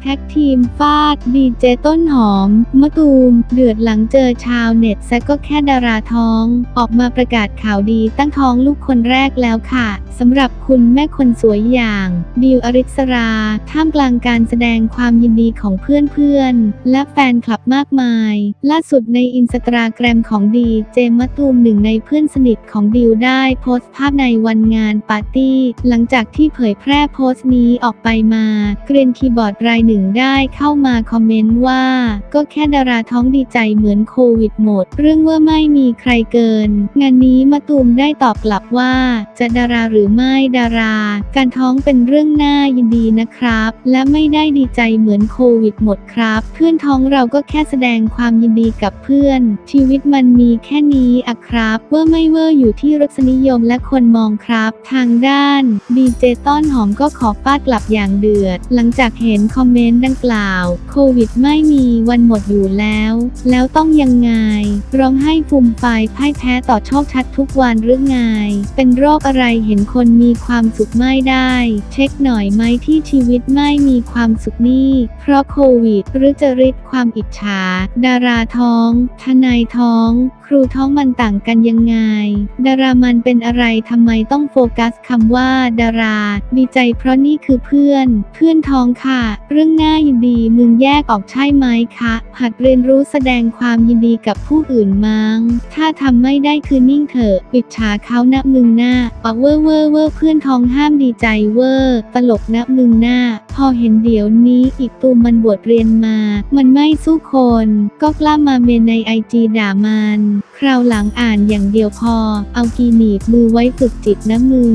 แท็กทีมฟาดดีเจต้นหอม มะตูม เดือดหลังเจอชาวเน็ตแซก็แค่ดาราท้อง ออกมาประกาศข่าวดีตั้งท้องลูกคนแรกแล้วค่ะสำหรับคุณแม่คนสวยอย่าง ดิวอริสรา ท่ามกลางการแสดงความยินดีของเพื่อนๆ และแฟนคลับมากมาย ล่าสุดในอินสตาแกรมของดีเจมะตูมหนึ่งในเพื่อนสนิทของดิวได้โพสต์ภาพในวันงานปาร์ตี้ หลังจากที่เผยแพร่โพสต์นี้ออกไปมา เกรีนคีย์บอร์ดรายหนึ่งได้เข้ามาคอมเมนต์ว่า ก็แค่ดาราท้องดีใจเหมือนโควิดหมด เรื่องว่าไม่มีใครเกิน งานนี้มะตูมได้ตอบกลับว่า จะดาราหรือไม่ดารา การท้องเป็นเรื่องน่ายินดีนะครับ และไม่ได้ดีใจเหมือนโควิดหมดครับ เพื่อนท้องเราก็แค่แสดงความยินดีกับเพื่อน ชีวิตมันมีแค่นี้อะครับเวอร์ไม่เวอร์อยู่ที่รสนิยมและคนมองครับ ทางด้านดีเจต้นหอมก็ขอฟาดกลับอย่างเดือด หลังจากเห็นคอมเมนต์ดังกล่าว โควิดไม่มีวันหมดอยู่แล้ว แล้วต้องยังไง ร้องให้ฟูมไฟายพ่ายแพ้ต่อโชคชัดทุกวันหรือไง เป็นโรคอะไรเห็นคนมีความสุขไม่ได้ เช็คหน่อยไหมที่ชีวิตไม่มีความสุขนี่ เพราะโควิด หรือจะริดความอิจฉา ดาราท้อง ทนายท้อง รูท้องมันต่างกันยังไง ดารามันเป็นอะไรทำไมต้องโฟกัสคำว่า ดารา ดีใจเพราะนี่คือเพื่อน เพื่อนท้องค่ะ เรื่องน่ายินดีมึงแยกออกใช่ไหมคะหัดเรียนรู้แสดงความยินดีกับผู้อื่นมั้ง ถ้าทำไม่ได้คือนิ่งเถอะปิดฉาเขานะมึงหน้าปะเวอร์เวอร์เวอร์เพื่อนท้องห้ามดีใจเวอร์ ตลกนะมึงหน้า พอเห็นเดี๋ยวนี้อีกตูมมันบวชเรียนมา มันไม่สู้คน ก็กล้ามาเมนในไอจีด่ามันคราวหลังอ่านอย่างเดียวพอ เอากีหนีบมือไว้ฝึกจิตนะมึง